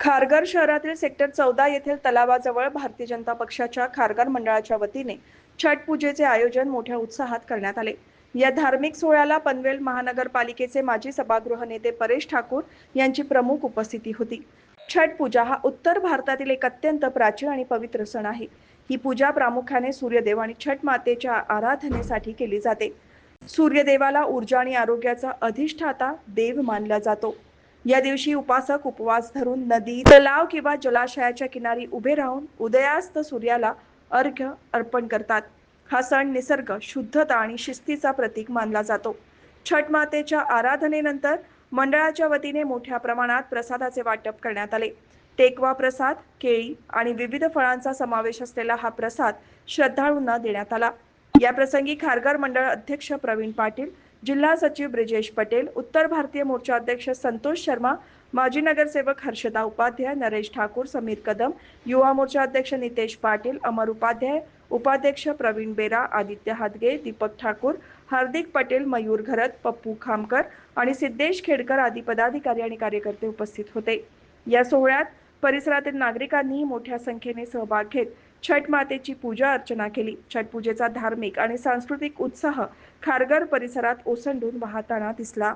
खारघर शहरातील सेक्टर चौदा येथील तलावाजवळ भारतीय जनता पक्षाच्या खारघर मंडळाच्या वतीने छठ पूजेचे आयोजन मोठ्या उत्साहात करण्यात आले. या धार्मिक सोहळ्याला पनवेल महानगरपालिकेचे माजी सभागृह नेते परेश ठाकूर यांची प्रमुख उपस्थिती होती. छठ पूजा हा उत्तर भारतातील एक अत्यंत प्राचीन आणि पवित्र सण आहे. ही पूजा प्रामुख्याने सूर्यदेव आणि छठ मातेच्या आराधनेसाठी केली जाते. सूर्यदेवाला ऊर्जा आणि आरोग्याचा अधिष्ठाता देव मानला जातो. या दिवशी उपासक उपवास धरून नदी तलाव किंवा जलाशयाच्या किनारी उभे राहून उदयास्त सूर्याला अर्घ्य अर्पण करतात. हा सण निसर्ग शुद्धता आणि शिस्तीचा प्रतीक मानला जातो. छठ मातेच्या आराधनेनंतर मंडळाच्या वतीने मोठ्या प्रमाणात प्रसादाचे वाटप करण्यात आले. टेकवा प्रसाद केळी आणि विविध फळांचा समावेश असलेला हा प्रसाद श्रद्धाळूंना देण्यात आला. या प्रसंगी खारघर मंडळ अध्यक्ष प्रवीण पाटील जिल्हा सचिव ब्रिजेश पटेल उत्तर भारतीय मोर्चा अध्यक्ष संतोष शर्मा माजी नगरसेवक हर्षदा उपाध्याय नरेश ठाकूर समीर कदम युवा मोर्चा अध्यक्ष नितेश पाटील अमर उपाध्याय उपाध्यक्ष प्रवीण बेरा आदित्य हादगे दीपक ठाकूर हार्दिक पटेल मयूर घरत पप्पू खामकर आणि सिद्धेश खेडकर आदी पदाधिकारी आणि कार्यकर्ते उपस्थित होते. या सोहळ्यात परिसरातील नागरिकांनी मोठ्या संख्येने सहभाग घेत छठ मातेची पूजा अर्चना केली. छठ पूजेचा धार्मिक आणि सांस्कृतिक उत्साह खारघर परिसरात ओसंडून वाहताना दिसला.